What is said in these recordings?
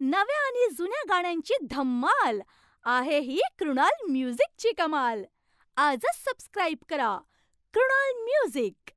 नव्या आणि जुन्या गाण्यांची धम्माल. आहे ही कृणाल म्युझिकची कमाल. आजच सबस्क्राईब करा. कृणाल म्युझिक.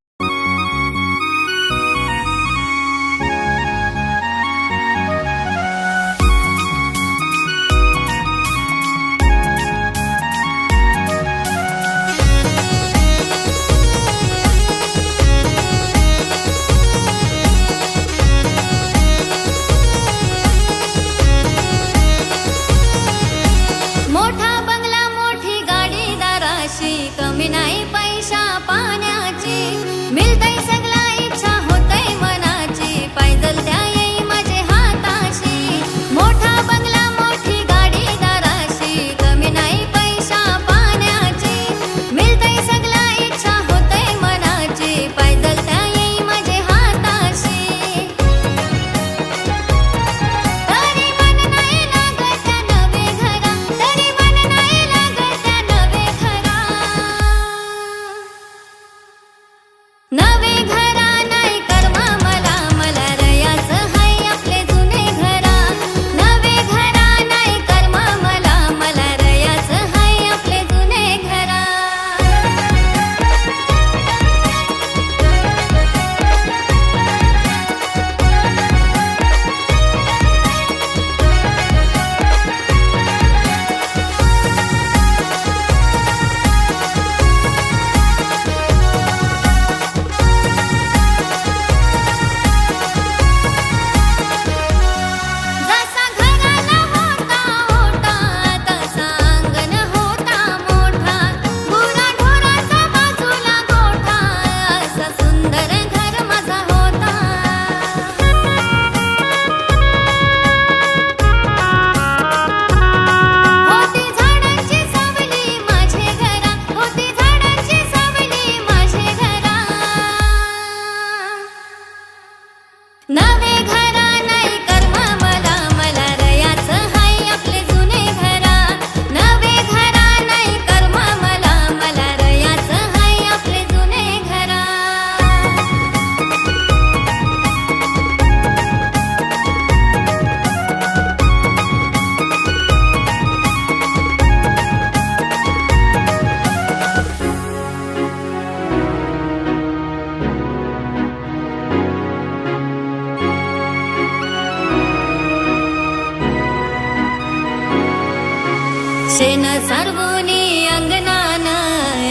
शेन सर्वोनी अंगणान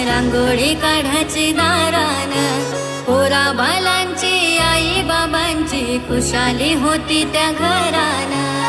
रांगोळी काढाची दारान. पोरा बालांची आई बाबांची खुशाली होती त्या घरानं.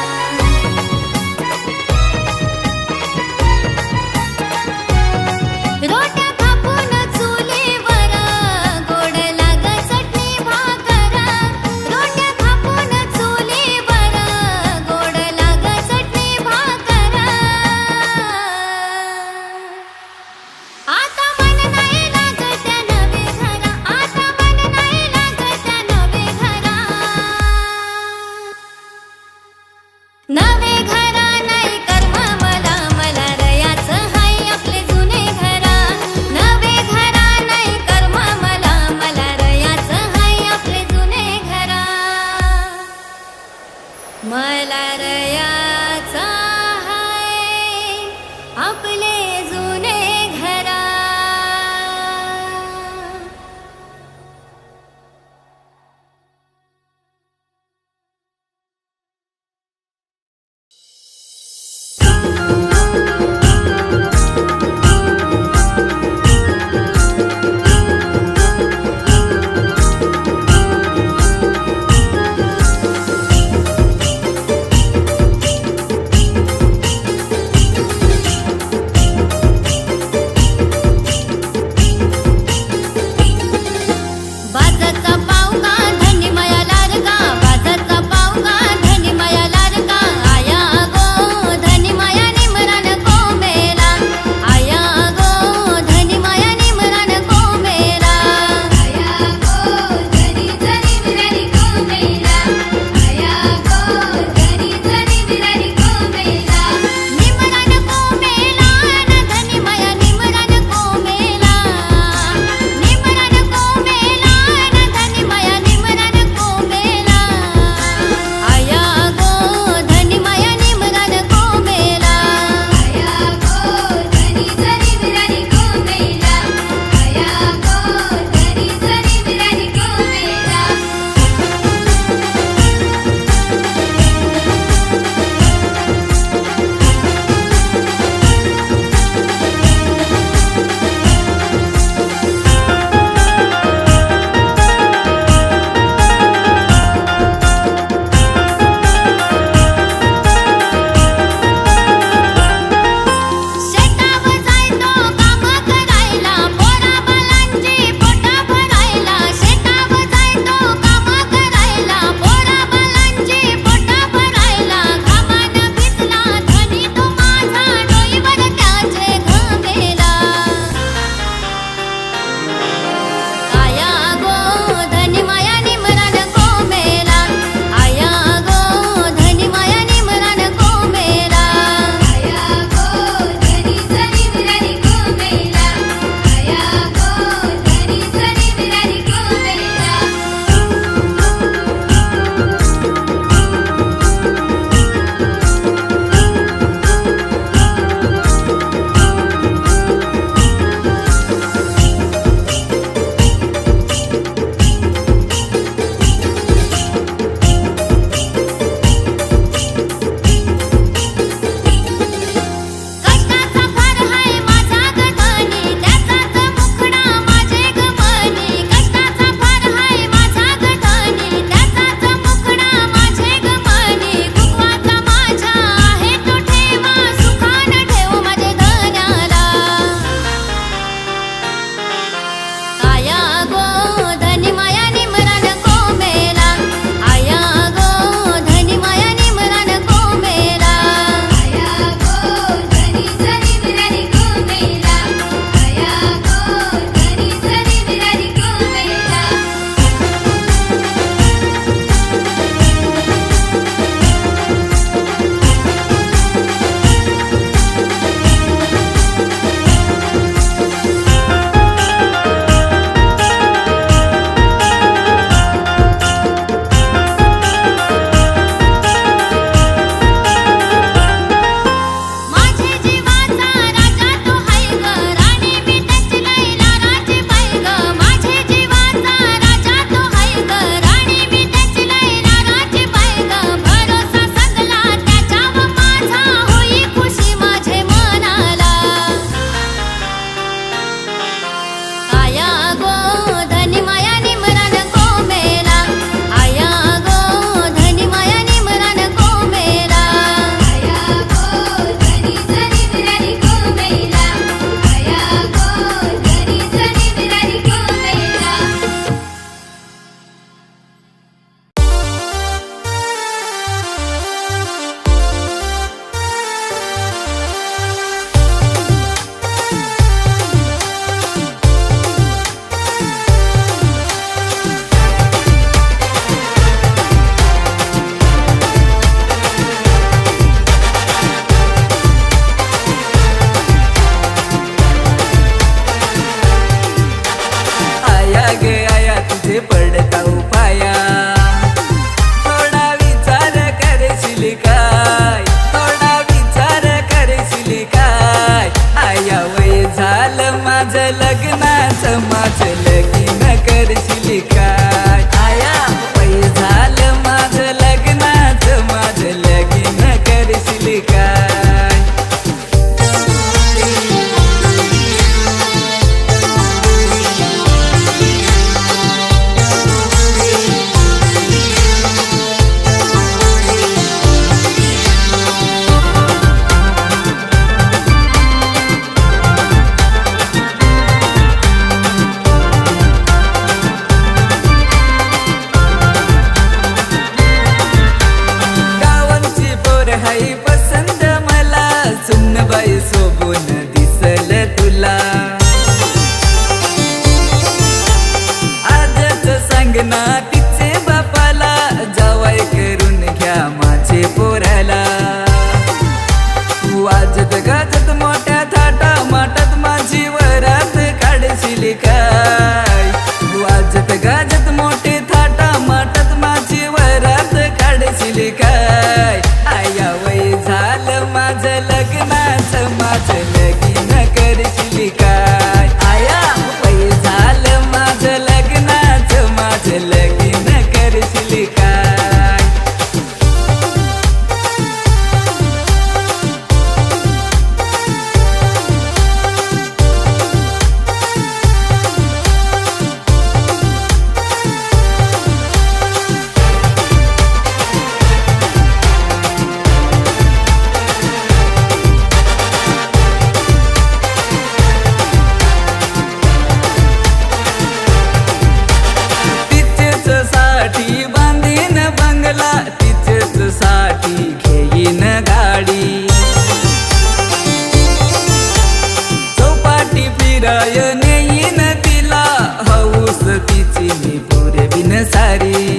yari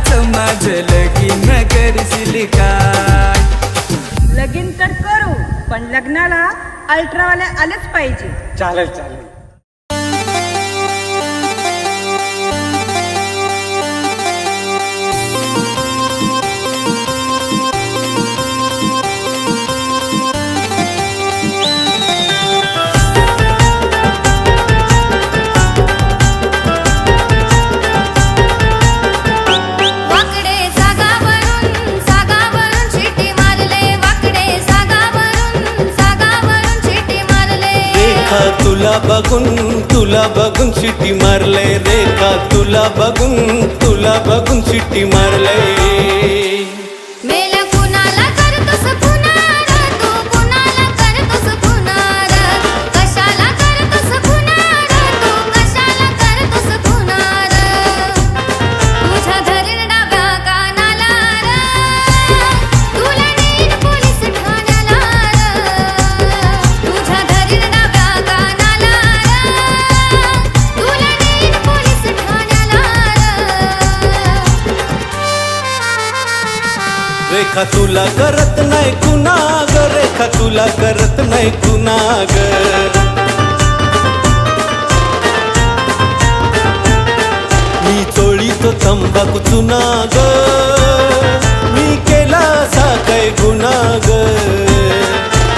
लग्नाचं माझं लगीन करशील काय लगीन तर करू पण लग्नाला अल्ट्रावाले आलेच पाहिजे. चालेल चालेल. रेखा तुला बघून तुला बघून शिटी मारले रेखा तुला बघून तुला बघून शिटी मारले तुला करत नाही कुणाग रेखा तुला करत नाही कुणाग मी चोळीतो तंबाखू चुनाग मी केला असा काय गुन्हाग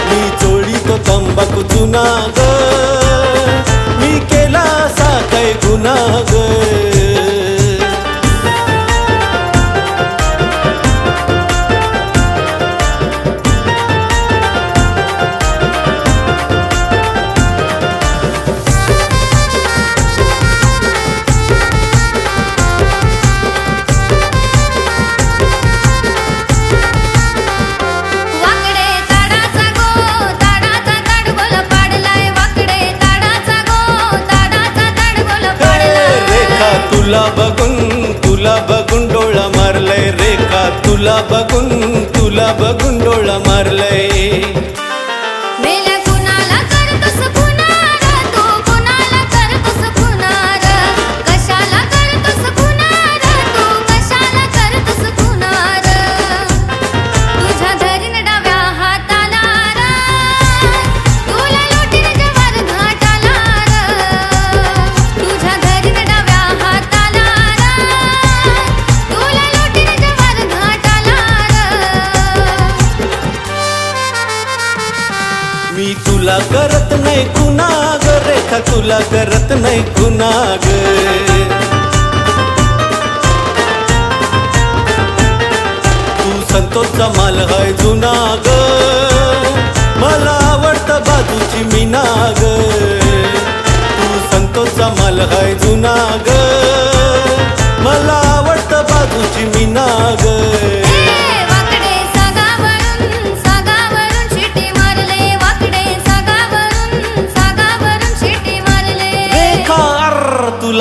मी चोळीतो तंबाखू चुनाग मी केला असा काय गुन्हाग वाकडे तुला कुणाग तुला करत नाही कुणाग तू संतोषचा माल हाय जुनाग. मला आवडतं बाजूची मीनाग. तू संतोषचा माल हाय जुनाग. मला आवडतं बाजूची मीनाग. नाग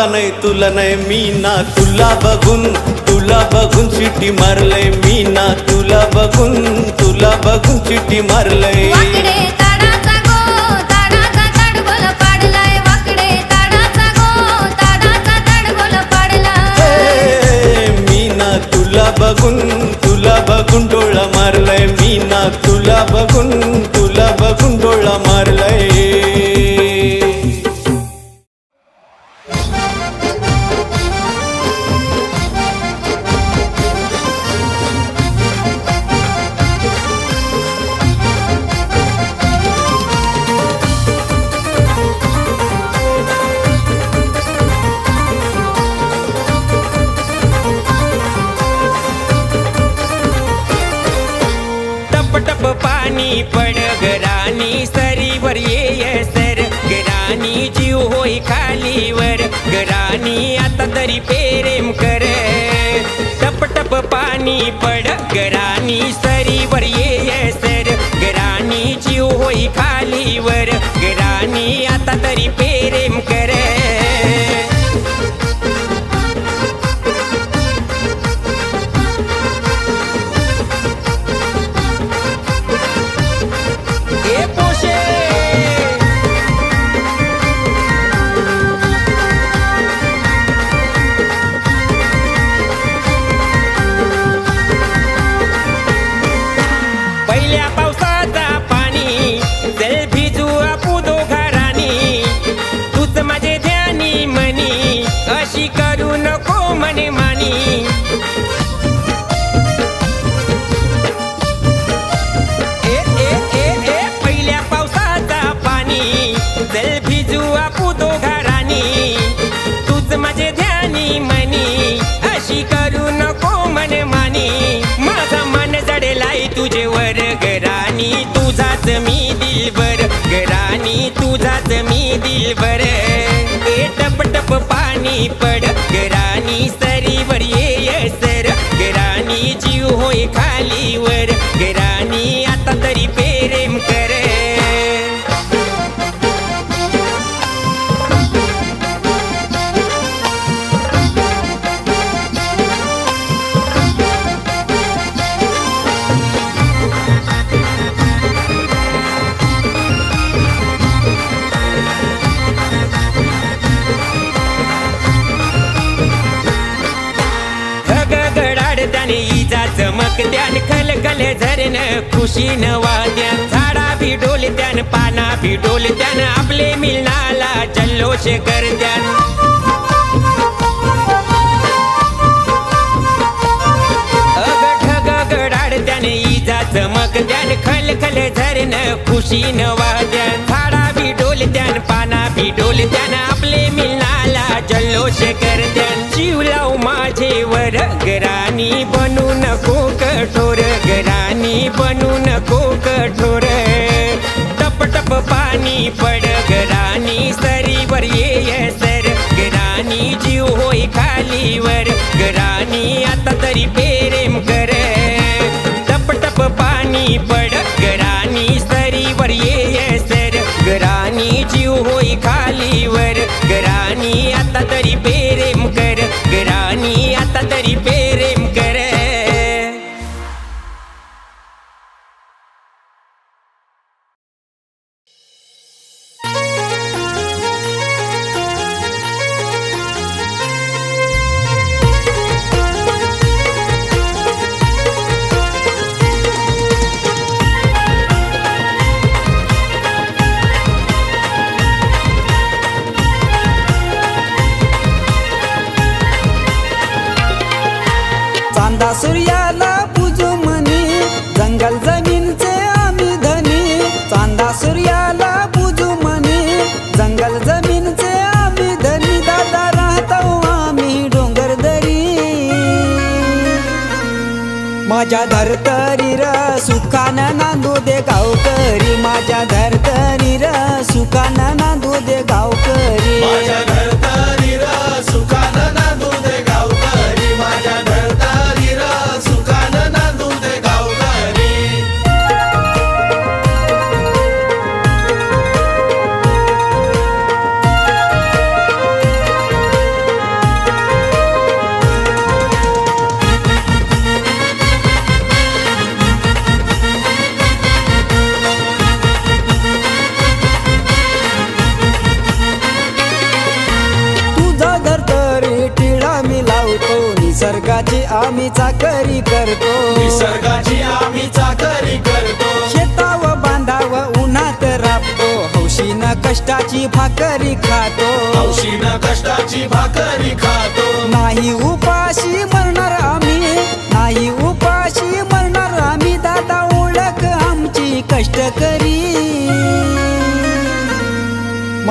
तुला नाही तुला नाही मी ना. तुला बघून तुला बघून चिटी मारलय. मी ना तुला बघून तुला बघून चिटी मारलय. बघून तुला बघून डोळा मारलाय. मी ना तुला बघून तुला बघून डोळा मारलाय. राणी पड गरानी सरीवर ये सर. गराणी जीव होई खालीवर. गराणी आता तरी पेरेम कर. तुझाच मी दिलबर गरानी तुझाच मी दिलबर ए टप टप पाणी पड गरानी सरीवर ये सर गरानी जीव होय खालीवर. इजा चमक त्यान खल खल खुशीन वाद्या झाडा भी डोल त्यान पाना भी डोल त्यान आपले मिलनाला जल्लोष कर त्यान चमक खल खल झरण खुशीन वाद्यान. झाडा भी डोल त्यान पाना भी डोल त्यान आपले मिलनाला जीव लाव माझे वर गरानी बनू नको कठोर गरानी बनू नको कठोर. टप टप पाणी पड गरानी सरीवर ये सर गरानी जीव होय खालीवर गरानी आता तरी प्रेम कर. टप टप पाणी पड गरानी सरीवर ये सर गरानी जीव होई खालीवर र नांदू दे गावकरी माझ्या धर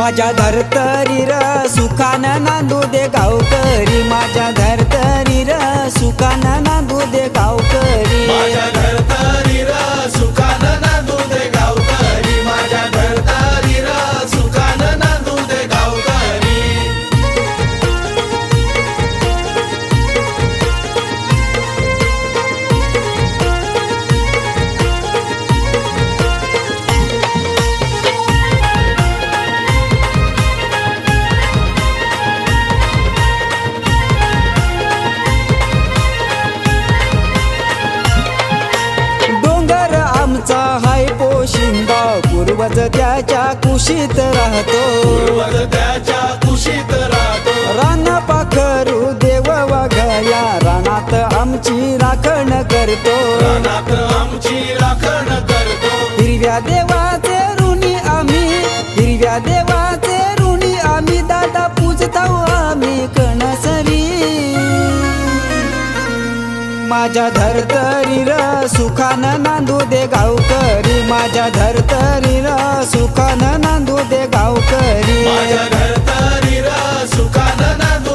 माझ्या धरतरी र सुखान नांदू दे गावकरी. माझ्या धरतरी र सुखान नांदू दे गावकरी. माझ्या घरतारी पूर्वज त्याच्या कुशीत राहतो. पूर्वज त्याच्या कुशीत राहतो. रान पाखरू देव वाघया रानात आमची राखण करतो. रानात आमची राखण करतो. हिरव्या देवाचे ऋणी आम्ही हिरव्या देवाचे ऋणी आम्ही दादा पूजतो माझ्या धरतरी र सुखानं नांदू दे गावकरी. माझ्या धरतरी र सुखानं नांदू दे गावकरी. माझ्या घरतारी र सुखानं नांदू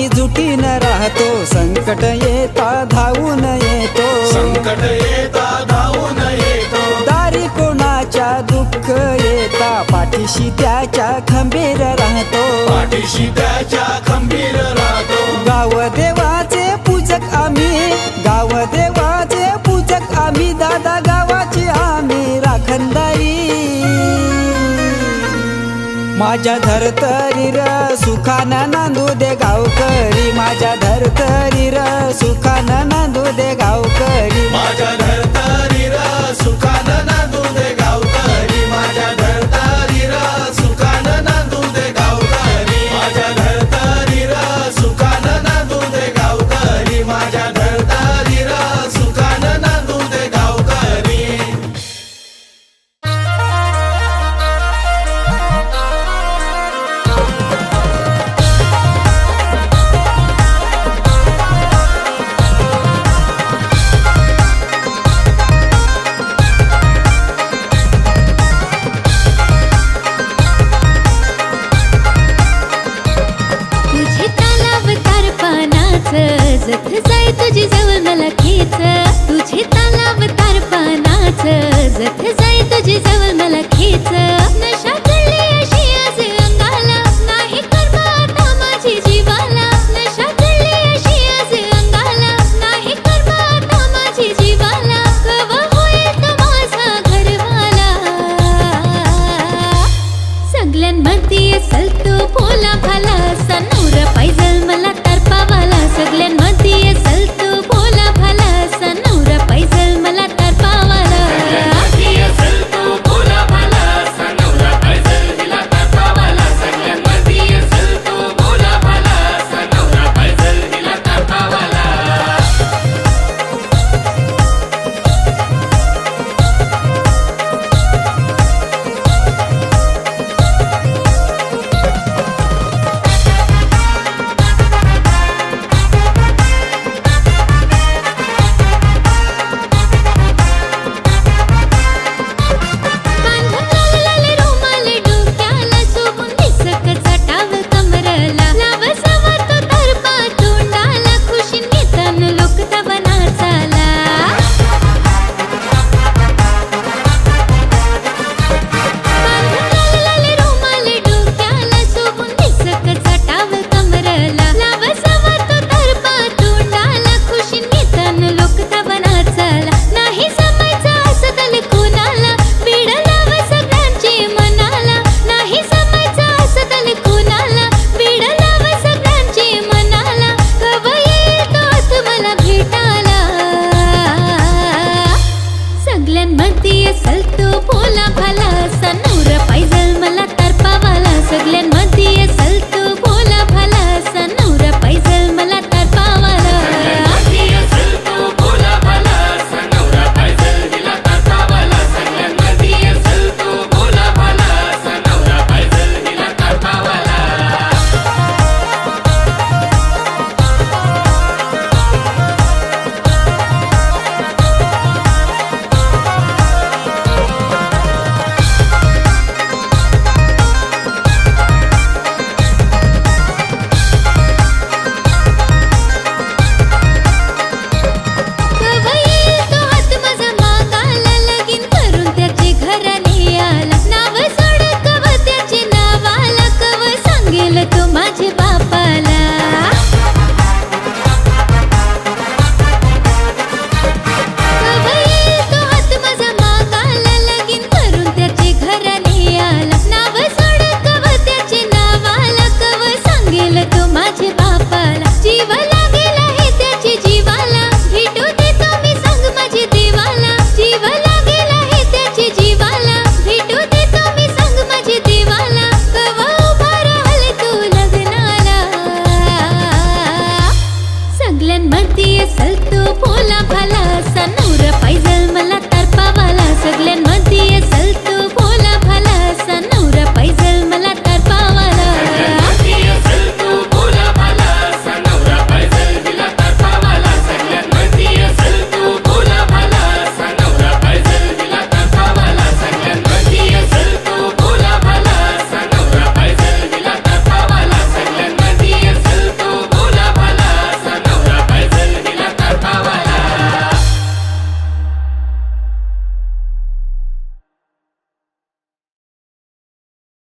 आम्ही जुटीनं राहतो. संकट येता धावून येतो. संकट येता धावून येतो. दारी कोणाच्या दुःख येता. पाठीशी त्याच्या खंबीर राहतो. पाठीशी त्याच्या खंबीर राहतो. गाव देवाचे माझ्या धरतरी र सुखानं नांदू दे गावकरी. माझ्या धरतरी र सुखानं नांदू दे गावकरी. माझ्या धरतरी